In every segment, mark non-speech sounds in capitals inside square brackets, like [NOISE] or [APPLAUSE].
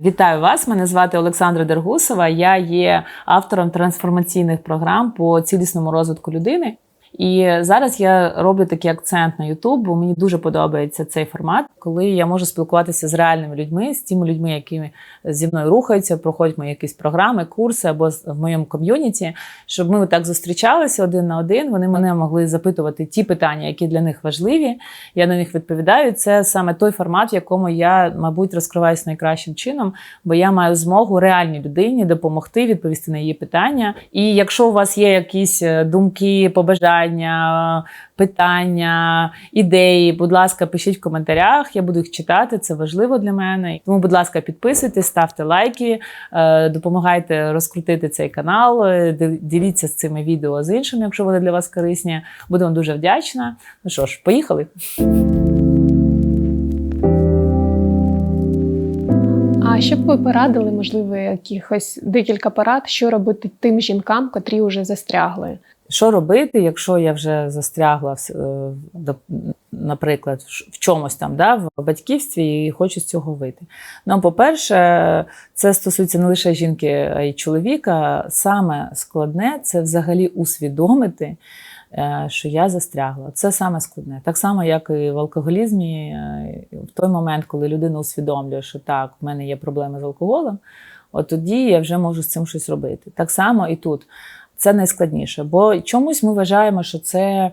Вітаю вас! Мене звати Олександра Дергусова. Я є автором трансформаційних програм по цілісному розвитку людини. І зараз я роблю такий акцент на YouTube, бо мені дуже подобається цей формат, коли я можу спілкуватися з реальними людьми, з тими людьми, які зі мною рухаються, проходять мої якісь програми, курси або в моєму ком'юніті, щоб ми так зустрічалися один на один. Вони мене могли запитувати ті питання, які для них важливі. Я на них відповідаю. Це саме той формат, в якому я, мабуть, розкриваюся найкращим чином, бо я маю змогу реальній людині допомогти відповісти на її питання. І якщо у вас є якісь е, думки, побажання, питання, ідеї, будь ласка, пишіть в коментарях. Я буду їх читати. Це важливо для мене. Тому, будь ласка, підписуйтесь, ставте лайки, е, допомагайте розкрутити цей канал. е, Діліться з цими відео з іншими, якщо вони для вас корисні. Буду вам дуже вдячна. Ну що ж, поїхали. А що б ви порадили, можливо, якихось декілька порад, що робити тим жінкам, котрі вже застрягли? Що робити, якщо я вже застрягла, е, наприклад, в чомусь там, да, в батьківстві і хочу з цього вийти? Ну, по-перше, це стосується не лише жінки, а й чоловіка. Саме складне це взагалі усвідомити, що я застрягла. Це саме складне. Так само, як і в алкоголізмі, е, в той момент, коли людина усвідомлює, що так, в мене є проблеми з алкоголем, от тоді я вже можу з цим щось робити. Так само і тут. Це найскладніше, бо чомусь ми вважаємо, що це е,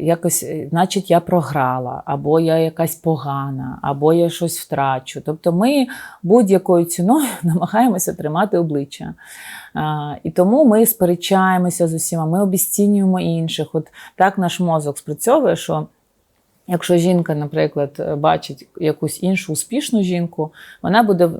якось, е, значить, я програла, або я якась погана, або я щось втрачу. Тобто ми будь-якою ціною [LAUGHS] намагаємося тримати обличчя. І тому ми сперечаємося з усіма, ми обіцінюємо інших. От так наш мозок спрацьовує, що Якщо жінка, наприклад, бачить якусь іншу успішну жінку, вона буде е,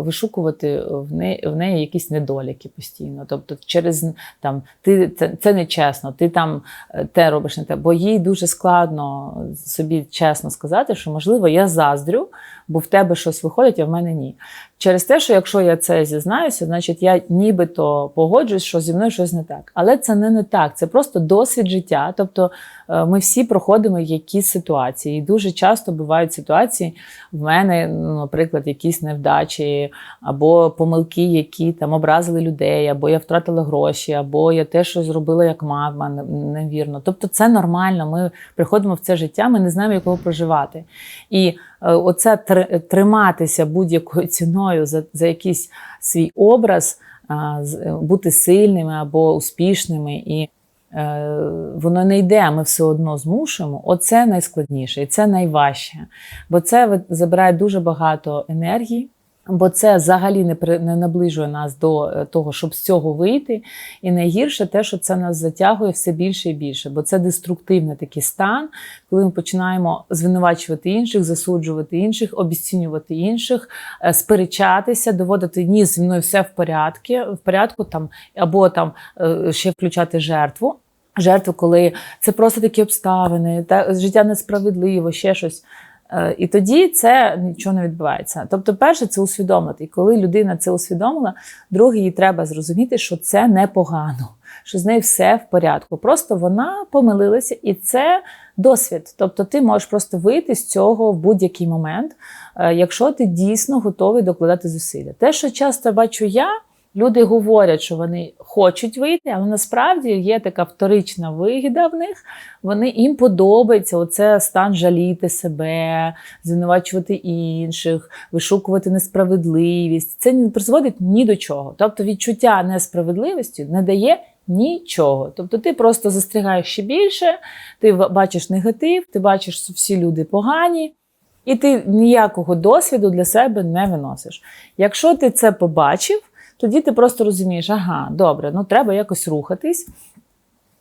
вишукувати в неї, в неї якісь недоліки постійно. Тобто, через там ти це, це нечесно, ти там е, те робиш не те, бо їй дуже складно собі чесно сказати, що можливо я заздрю, бо в тебе щось виходить, а в мене ні. Через те, що якщо я це зізнаюся, значить я нібито погоджуюсь, що зі мною щось не так. Але це не не так, це просто досвід життя. Тобто е, ми всі проходимо якісь ситуації. І дуже часто бувають ситуації в мене, ну, наприклад, якісь невдачі, або помилки, які там образили людей, або я втратила гроші, або я те, що зробила як мама, невірно. Тобто це нормально. Ми приходимо в це життя, ми не знаємо, як його проживати. І оце триматися будь-якою ціною за, за якийсь свій образ, а, з- бути сильними або успішними і. е, Воно не йде, ми все одно змушуємо. Оце найскладніше і це найважче. Бо це забирає дуже багато енергії, бо це взагалі не, при- не наближує нас до е, того, щоб з цього вийти. І найгірше те, що це нас затягує все більше і більше, бо це деструктивний такий стан, коли ми починаємо звинувачувати інших, засуджувати інших, обіцінювати інших, е, сперечатися, доводити ні, зі мною все в порядку, в порядку там, або там е, ще включати жертву. Жертву, коли це просто такі обставини, та життя несправедливо, ще щось. Е, І тоді це нічого не відбувається. Тобто, перше, це усвідомити. І коли людина це усвідомила, друге, їй треба зрозуміти, що це непогано, що з нею все в порядку. Просто вона помилилася, і це досвід. Тобто, ти можеш просто вийти з цього в будь-який момент, е, якщо ти дійсно готовий докладати зусилля. Те, що часто бачу я. Люди говорять, що вони хочуть вийти, але насправді є така вторична вигіда в них. Вони їм подобається оце стан жаліти себе, звинувачувати інших, вишукувати несправедливість. Це не призводить ні до чого. Тобто відчуття несправедливості не дає нічого. Тобто ти просто застрягаєш ще більше, ти бачиш негатив, ти бачиш, що всі люди погані. І ти ніякого досвіду для себе не виносиш. Якщо ти це побачив, тоді ти просто розумієш, ага, добре, ну треба якось рухатись.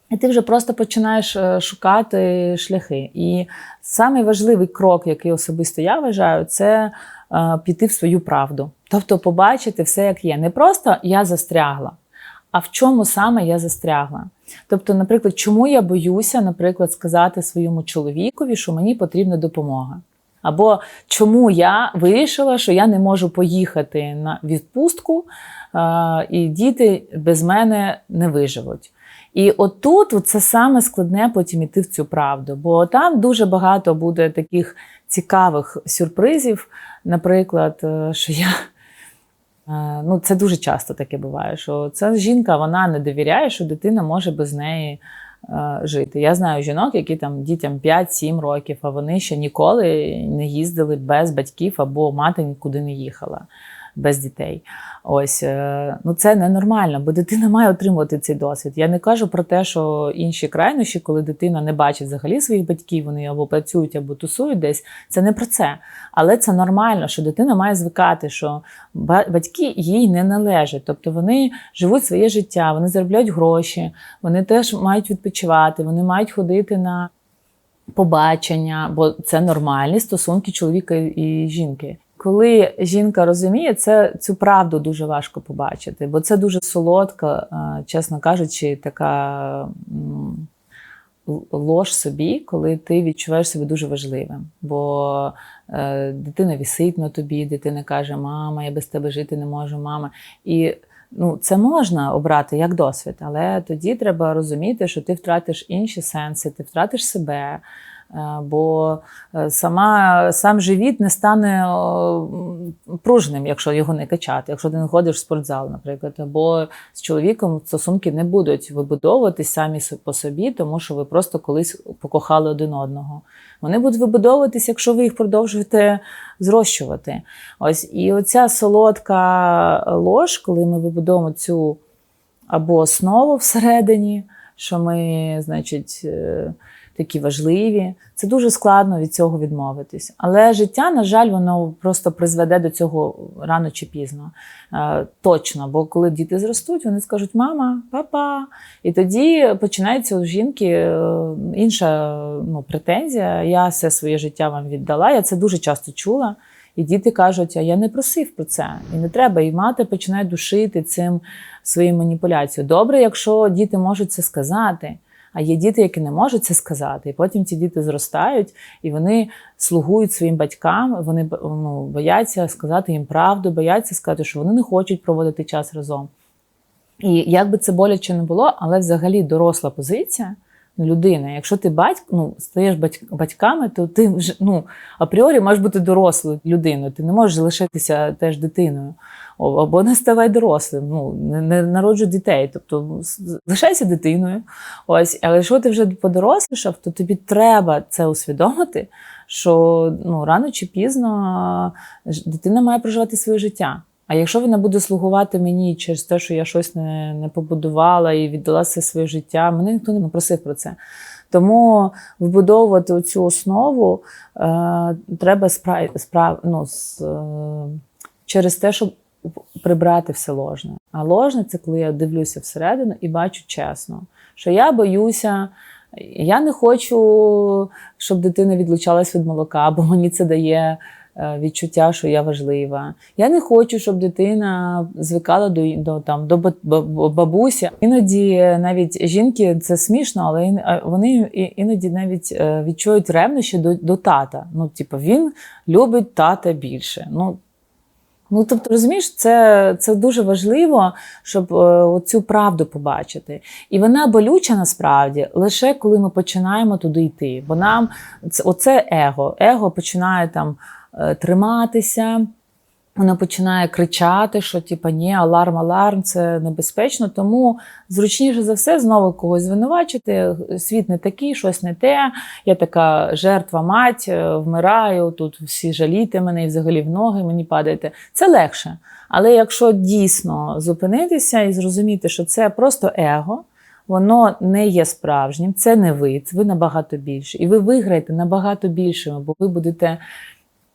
І ти вже просто починаєш е, шукати шляхи. І самий важливий крок, який особисто я вважаю, це е, піти в свою правду. Тобто побачити все, як є. Не просто я застрягла, а в чому саме я застрягла. Тобто, наприклад, чому я боюся, наприклад, сказати своєму чоловікові, що мені потрібна допомога. Або чому я вирішила, що я не можу поїхати на відпустку, е, і діти без мене не виживуть. І отут це саме складне потім іти в цю правду, бо там дуже багато буде таких цікавих сюрпризів, наприклад, е, що я. е, Ну, це дуже часто таке буває, що ця жінка вона не довіряє, що дитина може без неї жити. Я знаю жінок, які там дітям 5-7 років, а вони ще ніколи не їздили без батьків або мати нікуди не їхала без дітей. Ось е, ну це ненормально, бо дитина має отримувати цей досвід. Я не кажу про те, що інші крайнощі, коли дитина не бачить взагалі своїх батьків, вони або працюють, або тусують десь. Це не про це. Але це нормально, що дитина має звикати, що ба- батьки їй не належать. Тобто вони живуть своє життя, вони заробляють гроші, вони теж мають відпочивати, вони мають ходити на побачення, бо це нормальні стосунки чоловіка і жінки. Коли жінка розуміє, це цю правду дуже важко побачити, бо це дуже солодка, е, чесно кажучи, така лож собі, коли ти відчуваєш себе дуже важливим. Бо е, дитина вісить на тобі, дитина каже: Мама, я без тебе жити не можу, мама. І ну, це можна обрати як досвід, але тоді треба розуміти, що ти втратиш інші сенси, ти втратиш себе. Е, Бо е, сама, сам живіт не стане пружним, якщо його не качати, якщо ти не ходиш в спортзал, наприклад, або з чоловіком стосунки не будуть вибудовуватись самі по собі, тому що ви просто колись покохали один одного. Вони будуть вибудовуватись, якщо ви їх продовжуєте зрощувати. Ось і оця солодка лож, коли ми вибудовуємо цю або основу всередині, що ми, значить, е, такі важливі. Це дуже складно від цього відмовитись. Але життя, на жаль, воно просто призведе до цього рано чи пізно. Е, Точно, бо коли діти зростуть, вони скажуть мама, папа. І тоді починається у жінки е, інша ну, претензія. Я все своє життя вам віддала. Я це дуже часто чула. І діти кажуть, а я не просив про це, і не треба. І мати починає душити цим свою маніпуляцію. Добре, якщо діти можуть це сказати. А є діти, які не можуть це сказати, і потім ці діти зростають і вони слугують своїм батькам. Вони ну, бояться сказати їм правду, бояться сказати, що вони не хочуть проводити час разом. І як би це боляче не було, але взагалі доросла позиція людини. Якщо ти батько, ну, стаєш батьк- батьками, то ти вже ну, апріорі маєш бути дорослою людиною. Ти не можеш залишитися теж дитиною. Або не ставай дорослим, ну, не, народжуй дітей. Тобто залишайся дитиною. Ось, але якщо ти вже подорослішав, то тобі треба це усвідомити, що ну, рано чи пізно дитина має проживати своє життя. А якщо вона буде слугувати мені через те, що я щось не, не побудувала і віддала все своє життя, мене ніхто не просив про це. Тому вбудовувати цю основу е, треба спра, спра, ну, з, е, через те, щоб прибрати все ложне. А ложне це коли я дивлюся всередину і бачу чесно, що я боюся. Я не хочу, щоб дитина відлучалась від молока, бо мені це дає відчуття, що я важлива. Я не хочу, щоб дитина звикала до, до, там, до ба- ба- бабусі. Іноді навіть жінки це смішно, але вони іноді навіть е, відчують ревнощі до, до тата. Ну, типу, він любить тата більше. Ну, Ну, тобто, розумієш, це, це дуже важливо, щоб е, цю правду побачити. І вона болюча насправді лише коли ми починаємо туди йти. Бо нам це, оце его. Его починає там е, триматися. Воно починає кричати, що типа ні, аларм, аларм, це небезпечно. Тому зручніше за все знову когось звинувачити. Світ не такий, щось не те. Я така жертва мать, е, вмираю, тут всі жаліти мене і взагалі в ноги мені падаєте. Це легше. Але якщо дійсно зупинитися і зрозуміти, що це просто его, воно не є справжнім, це не ви, ви набагато більше. І ви виграєте набагато більшими, бо ви будете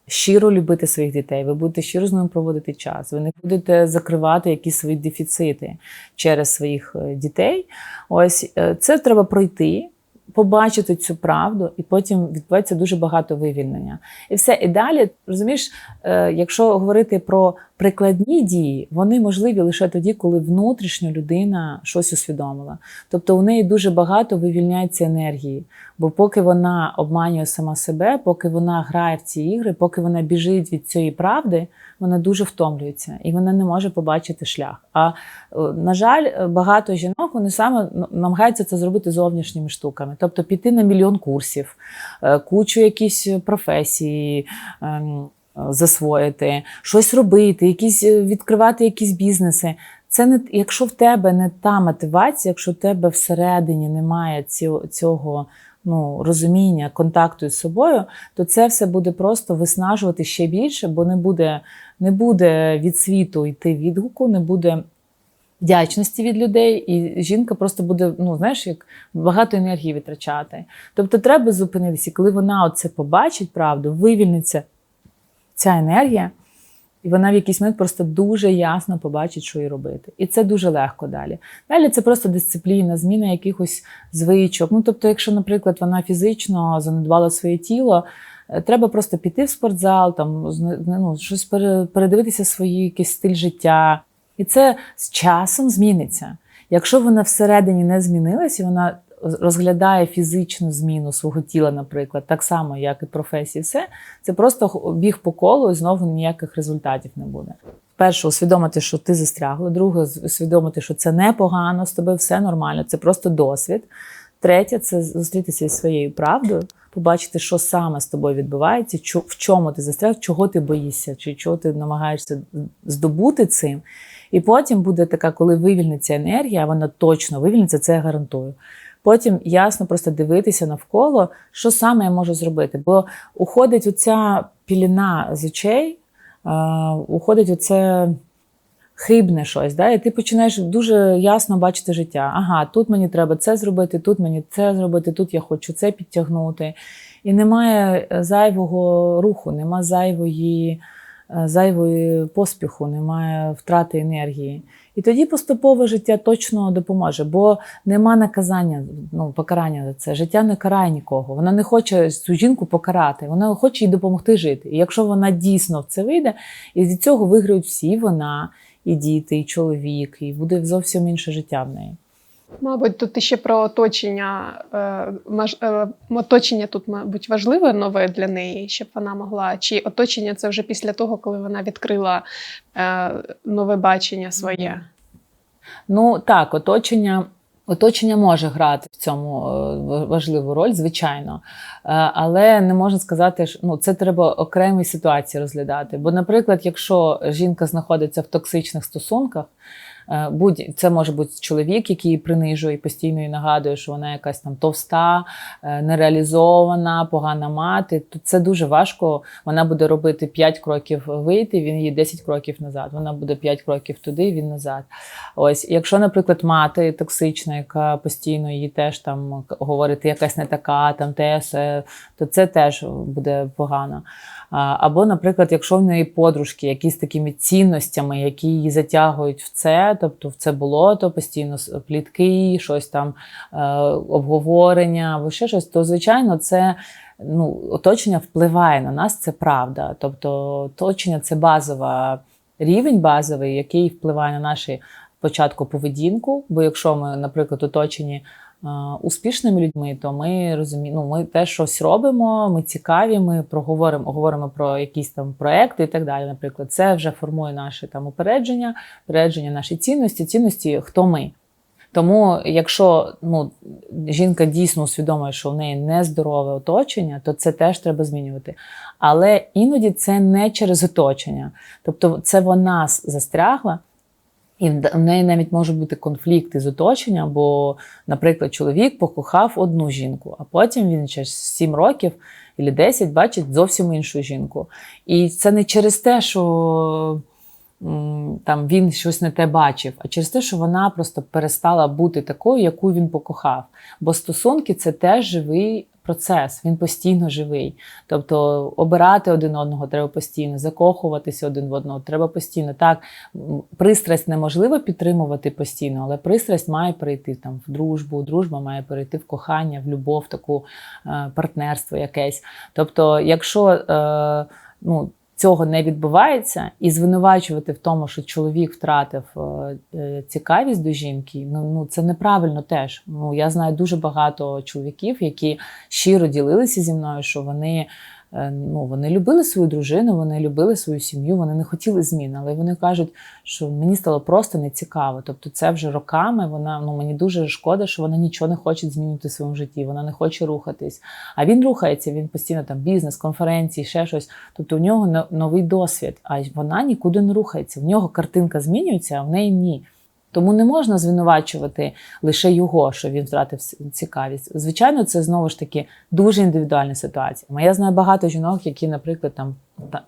щиро любити своїх дітей, ви будете щиро з ними проводити час, ви не будете закривати якісь свої дефіцити через своїх е, дітей. Ось е, це треба пройти. Побачити цю правду, і потім відбувається дуже багато вивільнення. І все. І далі, розумієш, е, якщо говорити про прикладні дії, вони можливі лише тоді, коли внутрішньо людина щось усвідомила. Тобто у неї дуже багато вивільняється енергії. Бо поки вона обманює сама себе, поки вона грає в ці ігри, поки вона біжить від цієї правди, вона дуже втомлюється і вона не може побачити шлях. А е, на жаль, е, багато жінок вони саме намагаються це зробити зовнішніми штуками, тобто піти на мільйон курсів, е, кучу якісь професії. ем, засвоїти, щось робити, якісь відкривати якісь бізнеси. Це не якщо в тебе не та мотивація, якщо в тебе всередині немає цього ну, розуміння, контакту з собою, то це все буде просто виснажувати ще більше, бо не буде, не буде від світу йти відгуку, не буде вдячності від людей, і жінка просто буде, ну знаєш, як багато енергії витрачати. Тобто треба зупинитися, коли вона це побачить, правду, вивільниться ця енергія. І вона в якийсь момент просто дуже ясно побачить, що їй робити. І це дуже легко далі. Далі це просто дисципліна, зміна якихось звичок. Ну, тобто, якщо, наприклад, вона фізично занедбала своє тіло, е, треба просто піти в спортзал, там, ну, щось передивитися свій якийсь стиль життя. І це з часом зміниться. Якщо вона всередині не змінилась, і вона розглядає фізичну зміну свого тіла, наприклад, так само, як і професії, все, це просто біг по колу і знову ніяких результатів не буде. Перше, усвідомити, що ти застрягла. Друге, усвідомити, що це непогано, з тобою все нормально, це просто досвід. Третє це зустрітися зі своєю правдою, побачити, що саме з тобою відбувається, в чому ти застряг, чого ти боїшся, чи чого ти намагаєшся здобути цим. І потім буде така, коли вивільниться енергія, вона точно вивільниться, це я гарантую. Потім ясно просто дивитися навколо, що саме я можу зробити. Бо уходить оця піліна з очей, е, уходить оце хибне щось, да? і ти починаєш дуже ясно бачити життя. Ага, тут мені треба це зробити, тут мені це зробити, тут я хочу це підтягнути. І немає е, зайвого руху, немає зайвої, е, зайвої поспіху, немає втрати енергії. І тоді поступове життя точно допоможе, бо нема наказання, ну покарання за це. Життя не карає нікого. Вона не хоче цю жінку покарати, вона хоче їй допомогти жити. І якщо вона дійсно в це вийде, і від цього виграють всі вона, і діти, і чоловік, і буде зовсім інше життя в неї. Мабуть, тут ще про оточення. е, е, Оточення тут, мабуть, важливе нове для неї, щоб вона могла. Чи оточення це вже після того, коли вона відкрила е, нове бачення своє? Ну так, оточення. Оточення може грати в цьому важливу роль, звичайно, але не можна сказати, що ну, це треба окремі ситуації розглядати. Бо, наприклад, якщо жінка знаходиться в токсичних стосунках, будь це може бути чоловік, який її принижує і постійно їй нагадує, що вона якась там товста, е, нереалізована, погана мати. То це дуже важко. Вона буде робити 5 кроків вийти, він її 10 кроків назад. Вона буде 5 кроків туди, він назад. Ось, якщо, наприклад, мати токсична, яка постійно її теж там говорить, якась не така, там те, то це теж буде погано. Або, наприклад, якщо в неї подружки якісь такими цінностями, які її затягують в це, тобто в це болото, постійно плітки, щось там е, обговорення або ще щось, то звичайно це. Ну, оточення впливає на нас, це правда. Тобто, оточення це базова рівень базовий, який впливає на наші спочатку поведінку. Бо якщо ми, наприклад, оточені успішними людьми, то ми розуміємо, ну, ми теж щось робимо, ми цікаві, ми проговоримо, говоримо про якісь там проекти і так далі. Наприклад, це вже формує наше там упередження, упередження наші цінності, цінності, хто ми. Тому, якщо ну, жінка дійсно усвідомлює, що в неї нездорове оточення, то це теж треба змінювати. Але іноді це не через оточення. Тобто, це вона застрягла, і в неї навіть можуть бути конфлікти з оточенням, бо, наприклад, чоловік покохав одну жінку, а потім він через 7 років або 10 бачить зовсім іншу жінку. І це не через те, що там він щось не те бачив, а через те, що вона просто перестала бути такою, яку він покохав. Бо стосунки це теж живий процес, він постійно живий. Тобто обирати один одного треба постійно, закохуватися один в одного треба постійно. Так, пристрасть неможливо підтримувати постійно, але пристрасть має перейти там в дружбу, дружба має перейти в кохання, в любов, таку е, партнерство якесь. Тобто, якщо е, ну, цього не відбувається, і звинувачувати в тому, що чоловік втратив е, е, цікавість до жінки, ну, ну це неправильно теж. Ну я знаю дуже багато чоловіків, які щиро ділилися зі мною, що вони ну, вони любили свою дружину, вони любили свою сім'ю, вони не хотіли змін, але вони кажуть, що мені стало просто нецікаво. Тобто, це вже роками. Вона ну мені дуже шкода, що вона нічого не хоче змінити в своєму житті. Вона не хоче рухатись. А він рухається. Він постійно там бізнес, конференції, ще щось. Тобто, у нього новий досвід, а вона нікуди не рухається. В нього картинка змінюється, а в неї ні. Тому не можна звинувачувати лише його, що він втратив цікавість. Звичайно, це знову ж таки дуже індивідуальна ситуація. Я знаю багато жінок, які, наприклад, там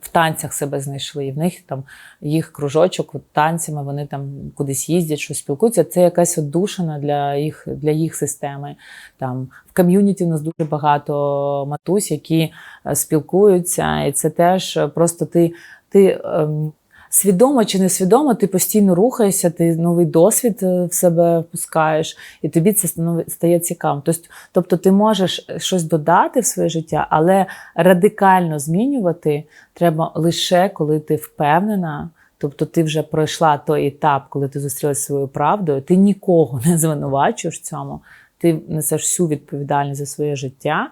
в танцях себе знайшли, і в них там їх кружочок танцями, вони там кудись їздять, щось спілкуються. Це якась отдушина для їх, для їх системи. Там в ком'юніті у нас дуже багато матусь, які е, спілкуються, і це теж просто ти. ти ем, Свідомо чи несвідомо, ти постійно рухаєшся, ти новий досвід е, в себе впускаєш, і тобі це стає цікавим. Тобто, ти можеш щось додати в своє життя, але радикально змінювати треба лише коли ти впевнена. Тобто ти вже пройшла той етап, коли ти зустрілася своєю правдою, ти нікого [LAUGHS] не звинувачуєш в цьому, ти несеш всю відповідальність за своє життя,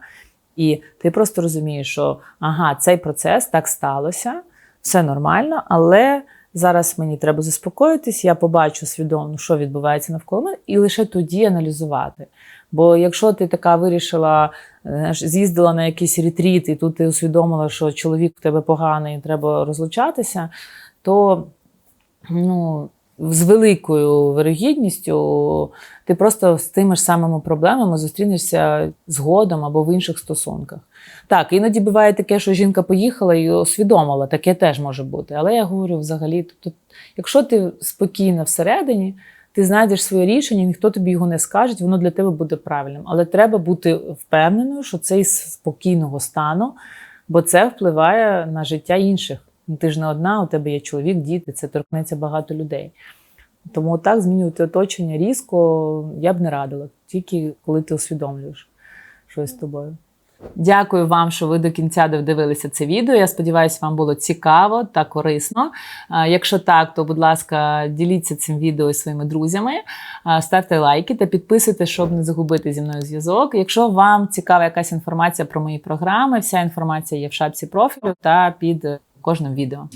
і ти просто розумієш, що ага, цей процес так сталося все нормально, але зараз мені треба заспокоїтись, я побачу свідомо, що відбувається навколо мене, і лише тоді аналізувати. Бо якщо ти така вирішила, з'їздила на якийсь ретріт, і тут ти усвідомила, що чоловік в тебе поганий, і треба розлучатися, то ну, з великою вирогідністю ти просто з тими ж самими проблемами зустрінешся згодом або в інших стосунках. Так, іноді буває таке, що жінка поїхала і усвідомила, таке теж може бути. Але я говорю взагалі, тобто, якщо ти спокійна всередині, ти знайдеш своє рішення, ніхто тобі його не скаже, воно для тебе буде правильним. Але треба бути впевненою, що це із спокійного стану, бо це впливає на життя інших. Ну, Ти ж не одна, у тебе є чоловік, діти, це торкнеться багато людей. Тому так змінювати оточення різко я б не радила, тільки коли ти усвідомлюєш щось з тобою. Дякую вам, що ви до кінця додивилися це відео. Я сподіваюся, вам було цікаво та корисно. Якщо так, то будь ласка, діліться цим відео із своїми друзями, ставте лайки та підписуйтесь, щоб не загубити зі мною зв'язок. Якщо вам цікава якась інформація про мої програми, вся інформація є в шапці профілю та під кожним відео.